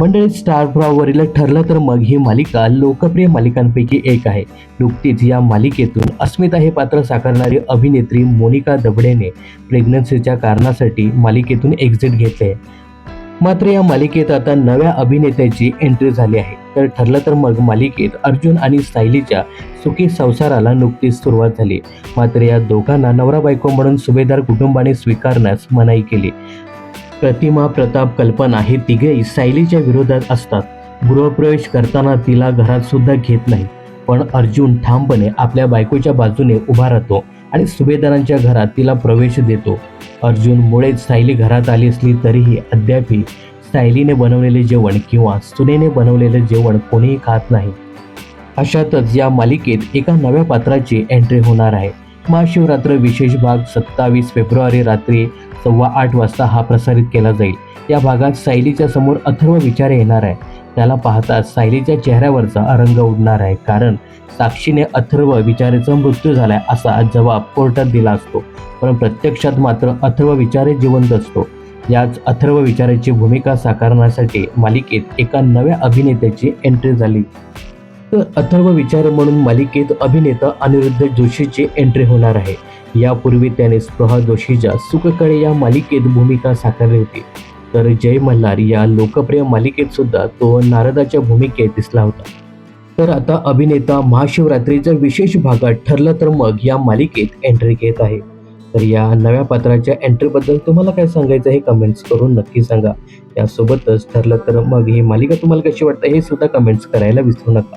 मंडळी स्टार प्रवाहवरील ठरलं तर मग ही मालिका लोकप्रिय मालिकांपैकी एक आहे. नुकतीच या मालिकेतून अस्मिता हे पात्र साकारणारी अभिनेत्री मोनिका दबडेने प्रेग्नन्सीच्या कारणासाठी मालिकेतून एक्झिट घेतले. मात्र या मालिकेत आता नव्या अभिनेत्याची एंट्री झाली आहे. तर ठरलं तर मग मालिकेत अर्जुन आणि सायलीच्या सुखी संसाराला नुकतीच सुरुवात झाली. मात्र या दोघांना नवरा बायको म्हणून सुभेदार कुटुंबाने स्वीकारण्यास मनाई केली. प्रतिमा प्रताप कल्पना हे तिघेही सायलीच्या विरोधात असतात. गृहप्रवेश करताना तिला घरात सुद्धा घेत नाही पण अर्जुन ठामपणे आपल्या बायकोच्या बाजूने उभा राहतो आणि सुभेदारांच्या घरात तिला प्रवेश देतो. अर्जुन मुळेच सायली घरात आली असली तरीही अद्यापही सायलीने बनवलेले जेवण किंवा सुनेने बनवलेले जेवण कोणीही खात नाही. अशातच या मालिकेत एका नव्या पात्राची एंट्री होणार आहे. महाशिवरात्र विशेष भाग सत्तावीस फेब्रुवारी रात्री सव्वा आठ वाजता हा प्रसारित केला जाईल. या भागात सायलीच्या समोर अथर्व विचार येणार आहे त्याला पाहताच सायलीच्या चेहऱ्यावरचा रंग उडणार आहे कारण साक्षीने अथर्व विचारेचा मृत्यू झालाय असा जबाब कोर्टात दिला असतो. पण प्रत्यक्षात मात्र अथर्व विचारे जिवंत असतो. याच अथर्व विचाराची भूमिका साकारण्यासाठी मालिकेत एका नव्या अभिनेत्याची एंट्री झाली. तर अथर्व विचार म्हणून मालिकेत अभिनेता अनिरुद्ध जोशीची एंट्री होणार आहे. यापूर्वी त्याने स्पृहा जोशीच्या सुखकडे या मालिकेत भूमिका साकारली होती. तर जय मल्हार या लोकप्रिय मालिकेत सुद्धा तो नारदाच्या भूमिकेत दिसला होता. तर आता अभिनेता महाशिवरात्रीच्या विशेष भागात ठरलं तर मग या मालिकेत एंट्री घेत आहे. तर या नव्या पात्राच्या एंट्रीबद्दल तुम्हाला काय सांगायचं हे कमेंट्स करून नक्की सांगा. यासोबतच ठरलं तर मग ही मालिका तुम्हाला कशी वाटते हे सुद्धा कमेंट्स करायला विसरू नका.